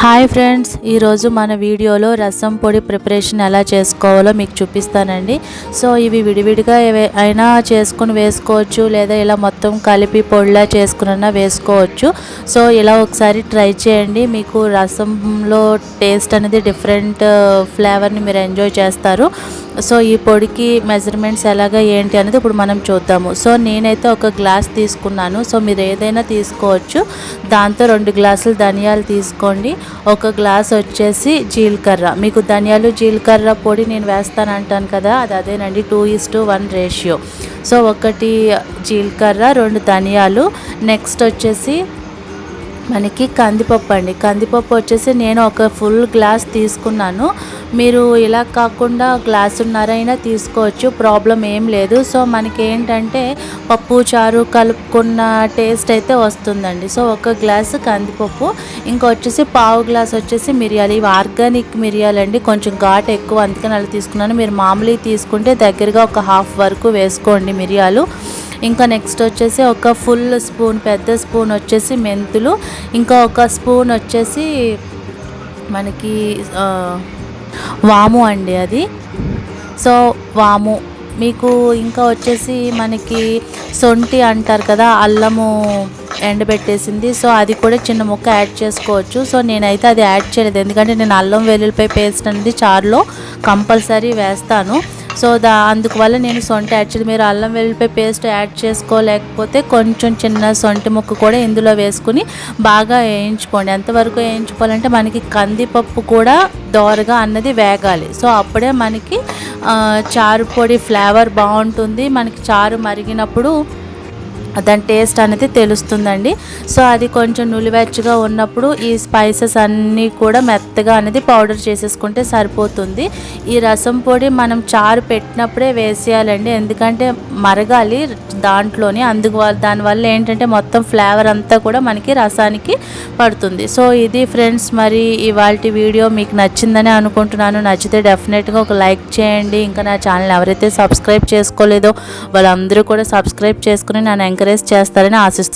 Hi friends ఈరోజు మన వీడియోలో రసం పొడి ప్రిపరేషన్ ఎలా చేసుకోవాలో మీకు చూపిస్తానండి. సో ఇవి విడివిడిగా అయినా చేసుకుని వేసుకోవచ్చు లేదా ఇలా మొత్తం కలిపి పొడిలా చేసుకున్నా వేసుకోవచ్చు. సో ఇలా ఒకసారి ట్రై చేయండి. మీకు రసంలో టేస్ట్ అనేది డిఫరెంట్ ఫ్లేవర్ని మీరు ఎంజాయ్ చేస్తారు. సో ఈ పొడికి మెజర్మెంట్స్ ఎలాగా ఏంటి అనేది ఇప్పుడు మనం చూద్దాము. సో నేనైతే ఒక గ్లాస్ తీసుకున్నాను. సో మీరు ఏదైనా తీసుకోవచ్చు. దాంతో రెండు గ్లాసులు ధనియాలు తీసుకోండి. ఒక గ్లాస్ వచ్చేసి జీలకర్ర. మీకు ధనియాలు జీలకర్ర పొడి నేను వేస్తాను అంటాను కదా అది అదేనండి two is to one ratio. So ఒకటి జీలకర్ర రెండు ధనియాలు. నెక్స్ట్ వచ్చేసి మనకి కందిపప్పు అండి. కందిపప్పు వచ్చేసి నేను ఒక ఫుల్ గ్లాస్ తీసుకున్నాను. మీరు ఇలా కాకుండా గ్లాసున్నరైనా తీసుకోవచ్చు. ప్రాబ్లం ఏం లేదు. సో మనకి ఏంటంటే పప్పు చారు కలుపుకున్న టేస్ట్ అయితే వస్తుందండి. సో ఒక గ్లాసు కందిపప్పు. ఇంకా వచ్చేసి పావు గ్లాస్ వచ్చేసి మిరియాలు. ఇవి ఆర్గానిక్ మిరియాలండి కొంచెం ఘాటు ఎక్కువ. అందుకని అలా తీసుకున్నాను. మీరు మామూలుగా తీసుకుంటే దగ్గరగా ఒక హాఫ్ వరకు వేసుకోండి మిరియాలు. ఇంకా నెక్స్ట్ వచ్చేసి ఒక ఫుల్ స్పూన్ పెద్ద స్పూన్ వచ్చేసి మెంతులు ఇంకా ఒక స్పూన్ వచ్చేసి మనకి వాము అండి అది. సో వాము. మీకు ఇంకా వచ్చేసి మనకి సొంటి అంటారు కదా అల్లము ఎండబెట్టేసింది. సో అది కూడా చిన్న ముక్క యాడ్ చేసుకోవచ్చు. సో నేనైతే అది యాడ్ చేయలేదు. ఎందుకంటే నేను అల్లం వెల్లుల్లిపాయ పేస్ట్ అనేది చారులో కంపల్సరీ వేస్తాను. సో దా అందువల్ల నేను సొంటి యాక్చువల్లీ మీరు అల్లం వెల్లుల్లిపాయ పేస్ట్ యాడ్ చేసుకోలేకపోతే కొంచెం చిన్న సొంటి ముక్క కూడా ఇందులో వేసుకుని బాగా వేయించుకోండి. ఎంతవరకు వేయించుకోవాలంటే మనకి కందిపప్పు కూడా దోరగా అన్నది వేగాలి. సో అప్పుడే మనకి చారు పొడి ఫ్లేవర్ బాగుంటుంది. మనకి చారు మరిగినప్పుడు దాని టేస్ట్ అనేది తెలుస్తుందండి. సో అది కొంచెం నులివెచ్చగా ఉన్నప్పుడు ఈ స్పైసెస్ అన్నీ కూడా మెత్తగా అనేది పౌడర్ చేసేసుకుంటే సరిపోతుంది. ఈ రసం పొడి మనం చారు పెట్టినప్పుడే వేసేయాలండి. ఎందుకంటే మరగాలి దాంట్లోనే. అందుకు దానివల్ల ఏంటంటే మొత్తం ఫ్లేవర్ అంతా కూడా మనకి రసానికి పడుతుంది. సో ఇది ఫ్రెండ్స్ మరి ఇవాళ వీడియో మీకు నచ్చిందని అనుకుంటున్నాను. నచ్చితే డెఫినెట్గా ఒక లైక్ చేయండి. ఇంకా నా ఛానల్ ఎవరైతే సబ్స్క్రైబ్ చేసుకోలేదో వాళ్ళందరూ కూడా సబ్స్క్రైబ్ చేసుకుని నన్ను ఎంకరేజ్ చేస్తారని ఆశిస్తున్నాను.